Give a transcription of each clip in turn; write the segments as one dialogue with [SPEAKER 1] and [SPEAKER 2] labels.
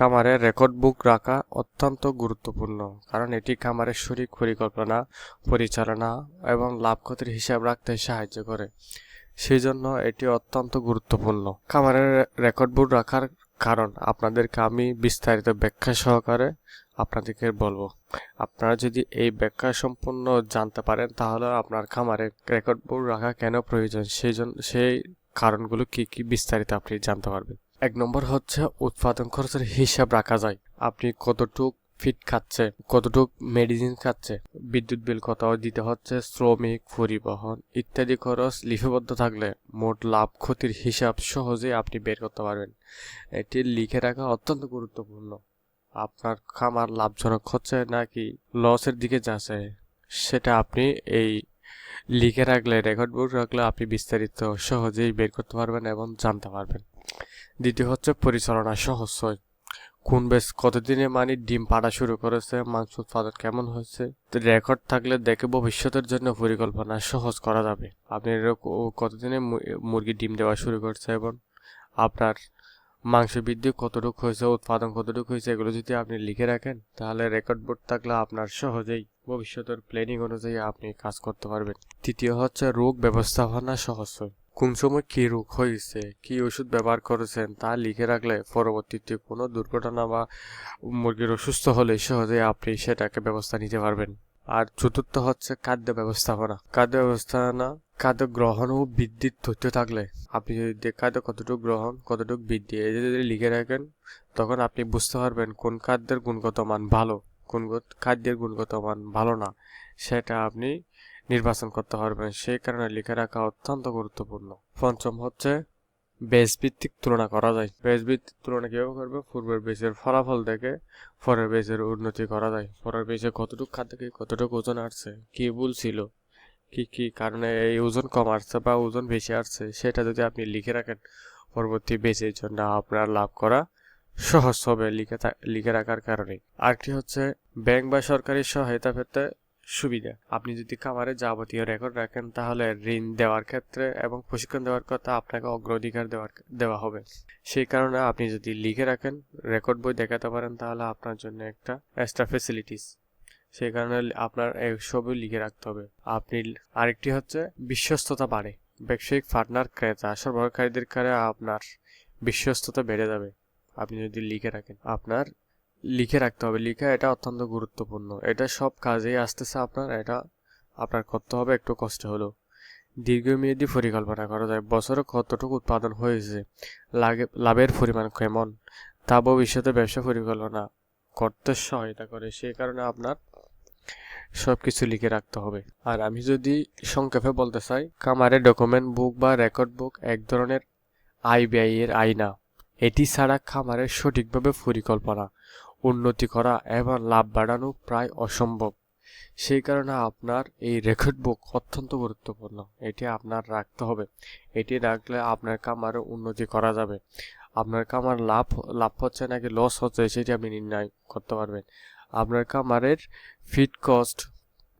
[SPEAKER 1] খামারে রেকর্ড বুক রাখা অত্যন্ত গুরুত্বপূর্ণ, কারণ এটি খামারের সঠিক পরিকল্পনা, পরিচালনা এবং লাভ ক্ষতির হিসাব রাখতে সাহায্য করে। সেই জন্য এটি অত্যন্ত গুরুত্বপূর্ণ। খামারের রেকর্ড বুক রাখার কারণ আপনাদেরকে আমি বিস্তারিত ব্যাখ্যা সহকারে আপনাদেরকে বলব। আপনারা যদি এই ব্যাখ্যা সম্পূর্ণ জানতে পারেন, তাহলে আপনার খামারে রেকর্ড বুক রাখা কেন প্রয়োজন? সেই জন্য সেই কারণগুলো কি কি বিস্তারিত আপনি জানতে পারবেন। এক নম্বর হচ্ছে উৎপাদন খরচের হিসাব রাখা যায়। আপনি কতটুক ফিট খাচ্ছে, কতটুক মেডিসিন খাচ্ছে, বিদ্যুৎ বিল কত দিতে হচ্ছে, শ্রমিক, পরিবহন ইত্যাদি খরচ লিপিবদ্ধ থাকলে মোট লাভ ক্ষতির হিসাব সহজেই আপনি বের করতে পারবেন। এটি লিখে রাখা অত্যন্ত গুরুত্বপূর্ণ। আপনার খামার লাভজনক হচ্ছে নাকি লসের দিকে যাচ্ছে, সেটা আপনি এই লিখে রাখলে রেকর্ড বুক রাখলে আপনি বিস্তারিত সহজেই বের করতে পারবেন এবং জানতে পারবেন। দ্বিতীয় হচ্ছে পরিচালনা সহজ হয়। কোন বেশ কতদিনে মানে ডিম পাড়া শুরু করেছে, মাংস উৎপাদন কেমন হয়েছে রেকর্ড থাকলে দেখে ভবিষ্যতের জন্য পরিকল্পনা সহজ করা যাবে। আপনি কতদিনে মুরগি ডিম দেওয়া শুরু করছে এবং আপনার মাংস বৃদ্ধি কতটুকু হয়েছে, উৎপাদন কতটুকু হয়েছে, এগুলো যদি আপনি লিখে রাখেন, তাহলে রেকর্ড বোর্ড থাকলে আপনার সহজেই ভবিষ্যতের প্ল্যানিং অনুযায়ী আপনি কাজ করতে পারবেন। তৃতীয় হচ্ছে রোগ ব্যবস্থাপনা সহজ কোন সময় কী রোগ হয়েছে, কী ওষুধ ব্যবহার করেছেন তা লিখে রাখলে পরবর্তীতে কোনো দুর্ঘটনা বা মুরগির অসুস্থ হলে সহজে আপনি সেটাকে ব্যবস্থা নিতে পারবেন। আর চতুর্থ হচ্ছে খাদ্য ব্যবস্থাপনা। খাদ্য ব্যবস্থাপনা, খাদ্য গ্রহণ ও বৃদ্ধির তথ্য থাকলে আপনি যদি খাদ্য কতটুকু গ্রহণ, কতটুকু বৃদ্ধি, এই যদি লিখে রাখেন, তখন আপনি বুঝতে পারবেন কোন খাদ্যের গুণগত মান ভালো, কোন খাদ্যের গুণগত মান ভালো না, সেটা আপনি নির্বাচন করতে পারবেন। সেই কারণে লিখে রাখা অত্যন্ত গুরুত্বপূর্ণ। পঞ্চম হচ্ছে বেস ভিত্তিক তুলনা করা যায়। বেস ভিত্তিক তুলনা কীভাবে করবে? পূর্বের বেসের ফলাফল দেখে পরের বেসের উন্নতি করা যায়। পরের বেসে কতটুকু খাদ্য কি, কতটুকু ওজন আসছে, কি ভুল ছিল, কি কি কারণে এই ওজন কম আসছে বা ওজন বেশি আসছে, সেটা যদি আপনি লিখে রাখেন, পরবর্তী বেসের জন্য আপনার লাভ করা সহজ হবে লিখে লিখে রাখার কারণে। আরেকটি হচ্ছে, ব্যাংক বা সরকারি সহায়তা পেতে সুবিধা। আপনি যদি খামারে যাবতীয় রেকর্ড রাখেন, তাহলে ঋণ দেওয়ার ক্ষেত্রে এবং প্রশিক্ষণ দেওয়ার কথা আপনাকে অগ্রাধিকার দেওয়ার দেওয়া হবে। সেই কারণে আপনি যদি লিখে রাখেন রেকর্ড বই দেখাতে পারেন, তাহলে আপনার জন্য একটা এক্সট্রা ফেসিলিটিস সেই কারণে আপনার এই সবই লিখে রাখতে হবে। আপনি আরেকটি হচ্ছে বিশ্বস্ততা বাড়ে। ব্যবসায়িক পার্টনার ক্রেতা, সরবরাহকারীদের কারে আপনার বিশ্বস্ততা বেড়ে যাবে। আপনি যদি লিখে রাখেন, আপনার লিখে রাখতে হবে। লিখা এটা অত্যন্ত গুরুত্বপূর্ণ। এটা সব কাজেই আসতেছে আপনার, এটা আপনার করতে হবে একটু কষ্ট হলেও। দীর্ঘমেয়াদী পরিকল্পনা করা যায়। বছরে কতটুকু উৎপাদন হয়েছে লাভের পরিমাণ কেমন, তা ভবিষ্যতে ব্যবসা পরিকল্পনা করতে সহায়তা করে। সেই কারণে আপনার সব কিছু লিখে রাখতে হবে। আর আমি যদি সংক্ষেপে বলতে চাই, খামারে ডকুমেন্ট বুক বা রেকর্ড বুক এক ধরনের আয় ব্যয়ের আয়না। এটি ছাড়া খামারের সঠিকভাবে পরিকল্পনা উন্নতি করা এবং লাভ বাড়ানো প্রায় অসম্ভব। সেই কারণে আপনার এই রেকর্ড বুক অত্যন্ত গুরুত্বপূর্ণ। এটি আপনার রাখতে হবে। এটি রাখলে আপনার খামারে উন্নতি করা যাবে। আপনার খামার লাভ লাভ হচ্ছে নাকি লস হচ্ছে সেটি আপনি নির্ণয় করতে পারবেন। আপনার খামারের ফিড কস্ট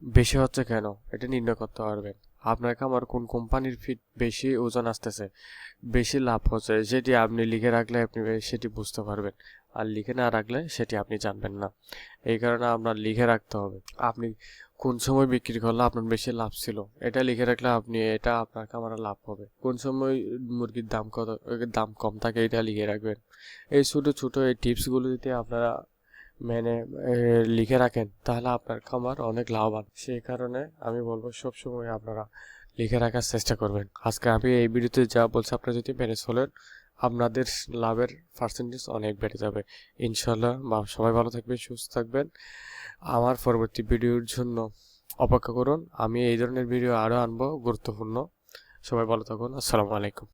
[SPEAKER 1] বেশি হচ্ছে কেন এটা নির্ণয় করতে পারবেন। আপনার খামার কোন কোম্পানির ফিড বেশি ওজন আসতেছে, বেশি লাভ হচ্ছে সেটি আপনি লিখে রাখলে আপনি সেটি বুঝতে পারবেন। আর লিখে না রাখলে সেটি আপনি জানবেন না। এই কারণে আপনার লিখে রাখতে হবে। আপনি কোন সময় বিক্রি করলে আপনার বেশি লাভ ছিল? এটা লিখে রাখলে আপনি, এটা আপনার খামারে লাভ হবে। কোন সময় মুরগির দাম কত, দাম কম থাকে এটা লিখে রাখবেন। এই ছোটো ছোটো এই টিপসগুলো যদি আপনারা মেনে লিখে রাখেন, তাহলে আপনার খামার অনেক লাভবান। সেই কারণে আমি বলব, সবসময় আপনারা লিখে রাখার চেষ্টা করবেন। আজকে আমি এই ভিডিওতে যা বলছি, আপনারা যদি মেনে চলেন আপনাদের লাভের পার্সেন্টেজ অনেক বেড়ে যাবে। ইনশাল্লাহ সবাই ভালো থাকবেন, সুস্থ থাকবেন। আমার পরবর্তী ভিডিওর জন্য অপেক্ষা করুন। আমি এই ধরনের ভিডিও আরও আনব গুরুত্বপূর্ণ। সবাই ভালো থাকুন। আসসালামু আলাইকুম।